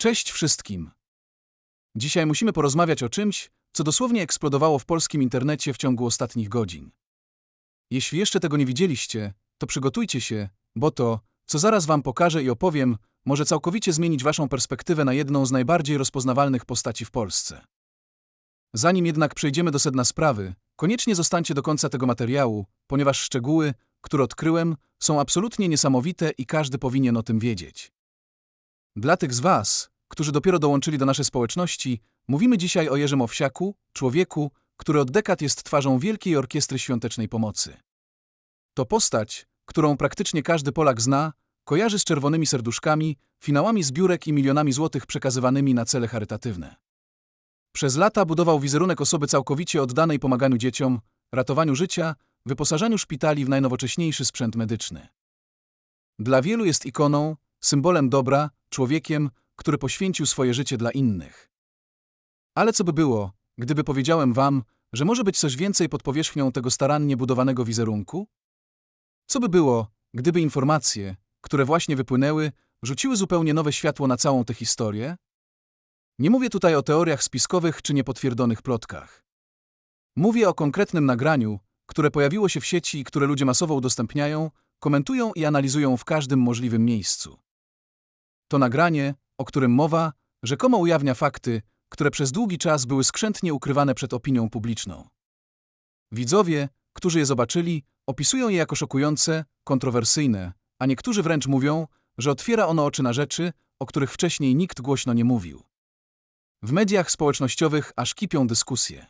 Cześć wszystkim! Dzisiaj musimy porozmawiać o czymś, co dosłownie eksplodowało w polskim internecie w ciągu ostatnich godzin. Jeśli jeszcze tego nie widzieliście, to przygotujcie się, bo to, co zaraz Wam pokażę i opowiem, może całkowicie zmienić Waszą perspektywę na jedną z najbardziej rozpoznawalnych postaci w Polsce. Zanim jednak przejdziemy do sedna sprawy, koniecznie zostańcie do końca tego materiału, ponieważ szczegóły, które odkryłem, są absolutnie niesamowite i każdy powinien o tym wiedzieć. Dla tych z Was, którzy dopiero dołączyli do naszej społeczności, mówimy dzisiaj o Jerzym Owsiaku, człowieku, który od dekad jest twarzą Wielkiej Orkiestry Świątecznej Pomocy. To postać, którą praktycznie każdy Polak zna, kojarzy z czerwonymi serduszkami, finałami zbiórek i milionami złotych przekazywanymi na cele charytatywne. Przez lata budował wizerunek osoby całkowicie oddanej pomaganiu dzieciom, ratowaniu życia, wyposażaniu szpitali w najnowocześniejszy sprzęt medyczny. Dla wielu jest ikoną, symbolem dobra, człowiekiem, który poświęcił swoje życie dla innych. Ale co by było, gdyby powiedziałem wam, że może być coś więcej pod powierzchnią tego starannie budowanego wizerunku? Co by było, gdyby informacje, które właśnie wypłynęły, rzuciły zupełnie nowe światło na całą tę historię? Nie mówię tutaj o teoriach spiskowych czy niepotwierdzonych plotkach. Mówię o konkretnym nagraniu, które pojawiło się w sieci i które ludzie masowo udostępniają, komentują i analizują w każdym możliwym miejscu. To nagranie, o którym mowa, rzekomo ujawnia fakty, które przez długi czas były skrzętnie ukrywane przed opinią publiczną. Widzowie, którzy je zobaczyli, opisują je jako szokujące, kontrowersyjne, a niektórzy wręcz mówią, że otwiera ono oczy na rzeczy, o których wcześniej nikt głośno nie mówił. W mediach społecznościowych aż kipią dyskusje.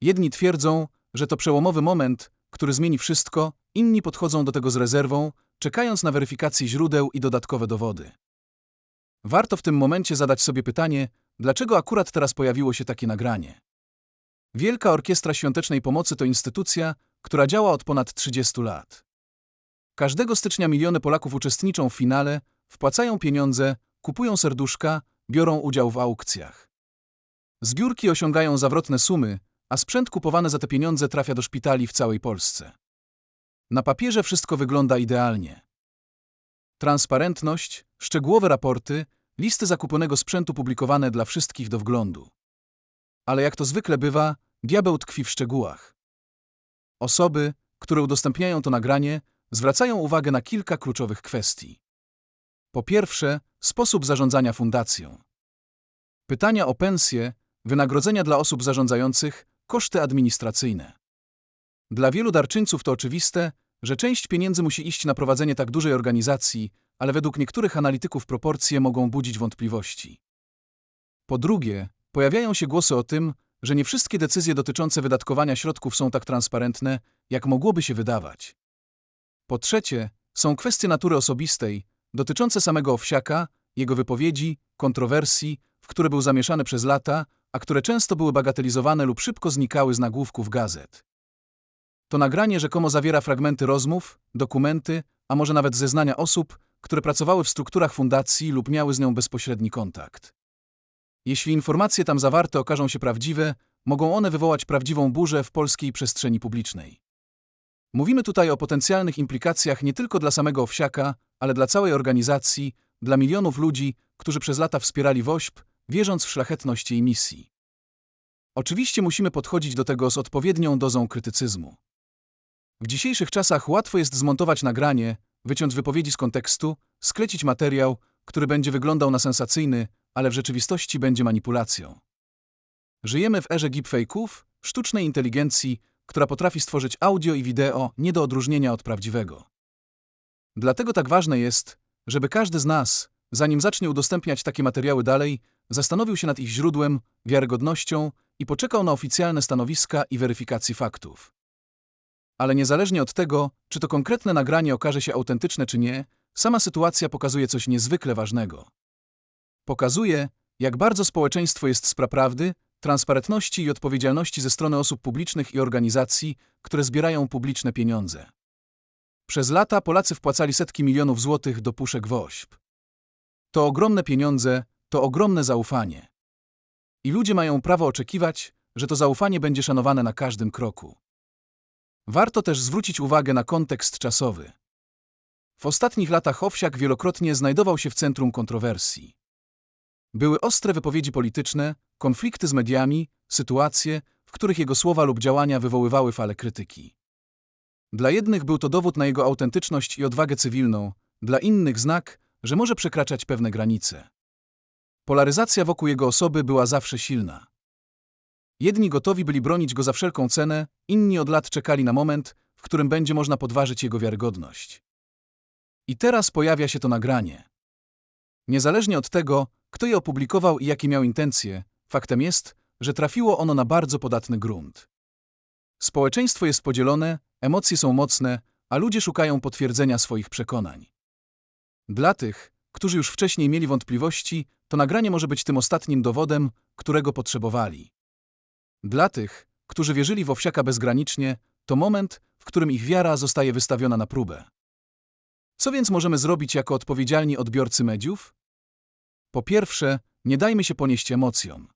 Jedni twierdzą, że to przełomowy moment, który zmieni wszystko, inni podchodzą do tego z rezerwą, czekając na weryfikację źródeł i dodatkowe dowody. Warto w tym momencie zadać sobie pytanie, dlaczego akurat teraz pojawiło się takie nagranie. Wielka Orkiestra Świątecznej Pomocy to instytucja, która działa od ponad 30 lat. Każdego stycznia miliony Polaków uczestniczą w finale, wpłacają pieniądze, kupują serduszka, biorą udział w aukcjach. Zbiórki osiągają zawrotne sumy, a sprzęt kupowany za te pieniądze trafia do szpitali w całej Polsce. Na papierze wszystko wygląda idealnie. Transparentność, szczegółowe raporty, listy zakupionego sprzętu publikowane dla wszystkich do wglądu. Ale jak to zwykle bywa, diabeł tkwi w szczegółach. Osoby, które udostępniają to nagranie, zwracają uwagę na kilka kluczowych kwestii. Po pierwsze, sposób zarządzania fundacją. Pytania o pensje, wynagrodzenia dla osób zarządzających, koszty administracyjne. Dla wielu darczyńców to oczywiste, że część pieniędzy musi iść na prowadzenie tak dużej organizacji, ale według niektórych analityków proporcje mogą budzić wątpliwości. Po drugie, pojawiają się głosy o tym, że nie wszystkie decyzje dotyczące wydatkowania środków są tak transparentne, jak mogłoby się wydawać. Po trzecie, są kwestie natury osobistej, dotyczące samego Owsiaka, jego wypowiedzi, kontrowersji, w które był zamieszany przez lata, a które często były bagatelizowane lub szybko znikały z nagłówków gazet. To nagranie rzekomo zawiera fragmenty rozmów, dokumenty, a może nawet zeznania osób, które pracowały w strukturach fundacji lub miały z nią bezpośredni kontakt. Jeśli informacje tam zawarte okażą się prawdziwe, mogą one wywołać prawdziwą burzę w polskiej przestrzeni publicznej. Mówimy tutaj o potencjalnych implikacjach nie tylko dla samego Owsiaka, ale dla całej organizacji, dla milionów ludzi, którzy przez lata wspierali WOŚP, wierząc w szlachetność jej misji. Oczywiście musimy podchodzić do tego z odpowiednią dozą krytycyzmu. W dzisiejszych czasach łatwo jest zmontować nagranie, wyciąć wypowiedzi z kontekstu, sklecić materiał, który będzie wyglądał na sensacyjny, ale w rzeczywistości będzie manipulacją. Żyjemy w erze deepfake'ów, sztucznej inteligencji, która potrafi stworzyć audio i wideo nie do odróżnienia od prawdziwego. Dlatego tak ważne jest, żeby każdy z nas, zanim zacznie udostępniać takie materiały dalej, zastanowił się nad ich źródłem, wiarygodnością i poczekał na oficjalne stanowiska i weryfikacji faktów. Ale niezależnie od tego, czy to konkretne nagranie okaże się autentyczne czy nie, sama sytuacja pokazuje coś niezwykle ważnego. Pokazuje, jak bardzo społeczeństwo jest z prawdy, transparentności i odpowiedzialności ze strony osób publicznych i organizacji, które zbierają publiczne pieniądze. Przez lata Polacy wpłacali setki milionów złotych do puszek WOŚP. To ogromne pieniądze, to ogromne zaufanie. I ludzie mają prawo oczekiwać, że to zaufanie będzie szanowane na każdym kroku. Warto też zwrócić uwagę na kontekst czasowy. W ostatnich latach Owsiak wielokrotnie znajdował się w centrum kontrowersji. Były ostre wypowiedzi polityczne, konflikty z mediami, sytuacje, w których jego słowa lub działania wywoływały fale krytyki. Dla jednych był to dowód na jego autentyczność i odwagę cywilną, dla innych znak, że może przekraczać pewne granice. Polaryzacja wokół jego osoby była zawsze silna. Jedni gotowi byli bronić go za wszelką cenę, inni od lat czekali na moment, w którym będzie można podważyć jego wiarygodność. I teraz pojawia się to nagranie. Niezależnie od tego, kto je opublikował i jakie miał intencje, faktem jest, że trafiło ono na bardzo podatny grunt. Społeczeństwo jest podzielone, emocje są mocne, a ludzie szukają potwierdzenia swoich przekonań. Dla tych, którzy już wcześniej mieli wątpliwości, to nagranie może być tym ostatnim dowodem, którego potrzebowali. Dla tych, którzy wierzyli w owsiaka bezgranicznie, to moment, w którym ich wiara zostaje wystawiona na próbę. Co więc możemy zrobić jako odpowiedzialni odbiorcy mediów? Po pierwsze, nie dajmy się ponieść emocjom.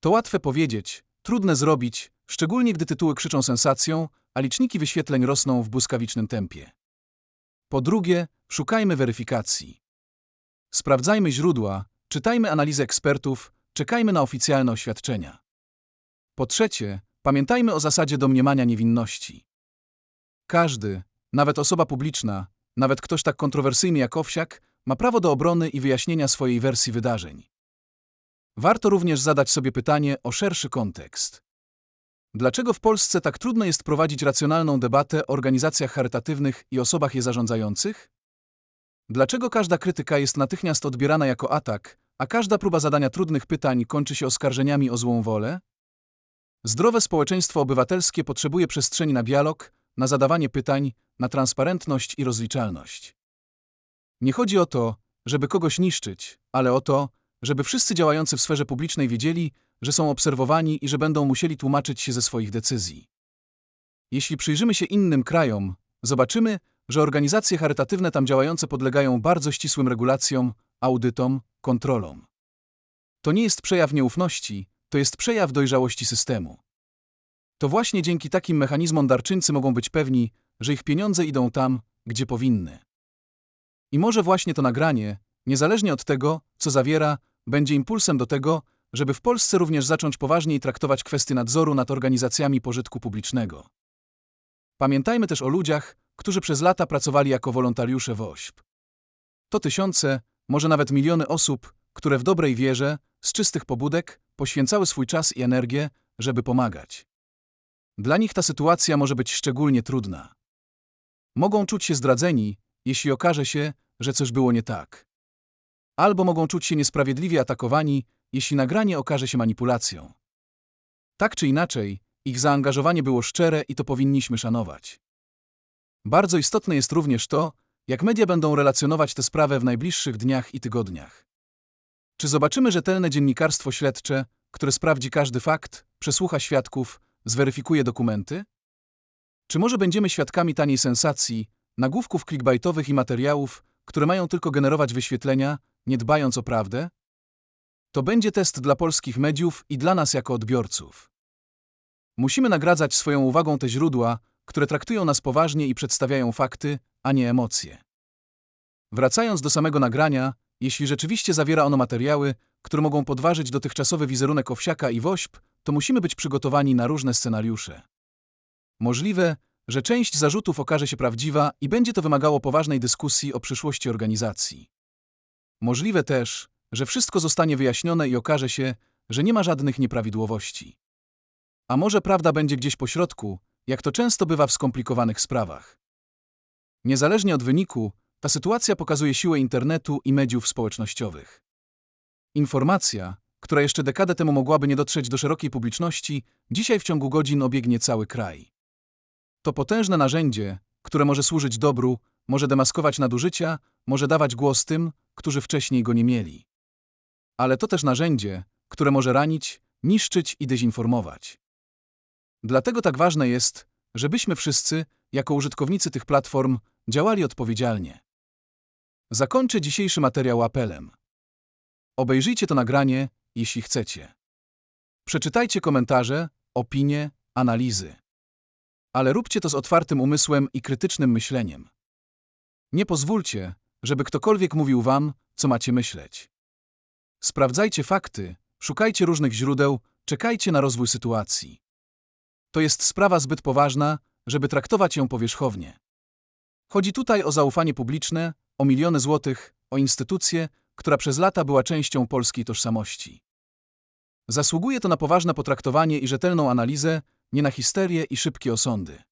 To łatwe powiedzieć, trudne zrobić, szczególnie gdy tytuły krzyczą sensacją, a liczniki wyświetleń rosną w błyskawicznym tempie. Po drugie, szukajmy weryfikacji. Sprawdzajmy źródła, czytajmy analizy ekspertów, czekajmy na oficjalne oświadczenia. Po trzecie, pamiętajmy o zasadzie domniemania niewinności. Każdy, nawet osoba publiczna, nawet ktoś tak kontrowersyjny jak Owsiak, ma prawo do obrony i wyjaśnienia swojej wersji wydarzeń. Warto również zadać sobie pytanie o szerszy kontekst. Dlaczego w Polsce tak trudno jest prowadzić racjonalną debatę o organizacjach charytatywnych i osobach je zarządzających? Dlaczego każda krytyka jest natychmiast odbierana jako atak, a każda próba zadania trudnych pytań kończy się oskarżeniami o złą wolę? Zdrowe społeczeństwo obywatelskie potrzebuje przestrzeni na dialog, na zadawanie pytań, na transparentność i rozliczalność. Nie chodzi o to, żeby kogoś niszczyć, ale o to, żeby wszyscy działający w sferze publicznej wiedzieli, że są obserwowani i że będą musieli tłumaczyć się ze swoich decyzji. Jeśli przyjrzymy się innym krajom, zobaczymy, że organizacje charytatywne tam działające podlegają bardzo ścisłym regulacjom, audytom, kontrolom. To nie jest przejaw nieufności, to jest przejaw dojrzałości systemu. To właśnie dzięki takim mechanizmom darczyńcy mogą być pewni, że ich pieniądze idą tam, gdzie powinny. I może właśnie to nagranie, niezależnie od tego, co zawiera, będzie impulsem do tego, żeby w Polsce również zacząć poważniej traktować kwestie nadzoru nad organizacjami pożytku publicznego. Pamiętajmy też o ludziach, którzy przez lata pracowali jako wolontariusze w OŚP. To tysiące, może nawet miliony osób, które w dobrej wierze, z czystych pobudek, poświęcały swój czas i energię, żeby pomagać. Dla nich ta sytuacja może być szczególnie trudna. Mogą czuć się zdradzeni, jeśli okaże się, że coś było nie tak. Albo mogą czuć się niesprawiedliwie atakowani, jeśli nagranie okaże się manipulacją. Tak czy inaczej, ich zaangażowanie było szczere i to powinniśmy szanować. Bardzo istotne jest również to, jak media będą relacjonować tę sprawę w najbliższych dniach i tygodniach. Czy zobaczymy rzetelne dziennikarstwo śledcze, które sprawdzi każdy fakt, przesłucha świadków, zweryfikuje dokumenty? Czy może będziemy świadkami taniej sensacji, nagłówków clickbaitowych i materiałów, które mają tylko generować wyświetlenia, nie dbając o prawdę? To będzie test dla polskich mediów i dla nas jako odbiorców. Musimy nagradzać swoją uwagą te źródła, które traktują nas poważnie i przedstawiają fakty, a nie emocje. Wracając do samego nagrania, jeśli rzeczywiście zawiera ono materiały, które mogą podważyć dotychczasowy wizerunek Owsiaka i Wośp, to musimy być przygotowani na różne scenariusze. Możliwe, że część zarzutów okaże się prawdziwa i będzie to wymagało poważnej dyskusji o przyszłości organizacji. Możliwe też, że wszystko zostanie wyjaśnione i okaże się, że nie ma żadnych nieprawidłowości. A może prawda będzie gdzieś po środku, jak to często bywa w skomplikowanych sprawach. Niezależnie od wyniku, ta sytuacja pokazuje siłę internetu i mediów społecznościowych. Informacja, która jeszcze dekadę temu mogłaby nie dotrzeć do szerokiej publiczności, dzisiaj w ciągu godzin obiegnie cały kraj. To potężne narzędzie, które może służyć dobru, może demaskować nadużycia, może dawać głos tym, którzy wcześniej go nie mieli. Ale to też narzędzie, które może ranić, niszczyć i dezinformować. Dlatego tak ważne jest, żebyśmy wszyscy, jako użytkownicy tych platform, działali odpowiedzialnie. Zakończę dzisiejszy materiał apelem. Obejrzyjcie to nagranie, jeśli chcecie. Przeczytajcie komentarze, opinie, analizy. Ale róbcie to z otwartym umysłem i krytycznym myśleniem. Nie pozwólcie, żeby ktokolwiek mówił wam, co macie myśleć. Sprawdzajcie fakty, szukajcie różnych źródeł, czekajcie na rozwój sytuacji. To jest sprawa zbyt poważna, żeby traktować ją powierzchownie. Chodzi tutaj o zaufanie publiczne, o miliony złotych, o instytucję, która przez lata była częścią polskiej tożsamości. Zasługuje to na poważne potraktowanie i rzetelną analizę, nie na histerię i szybkie osądy.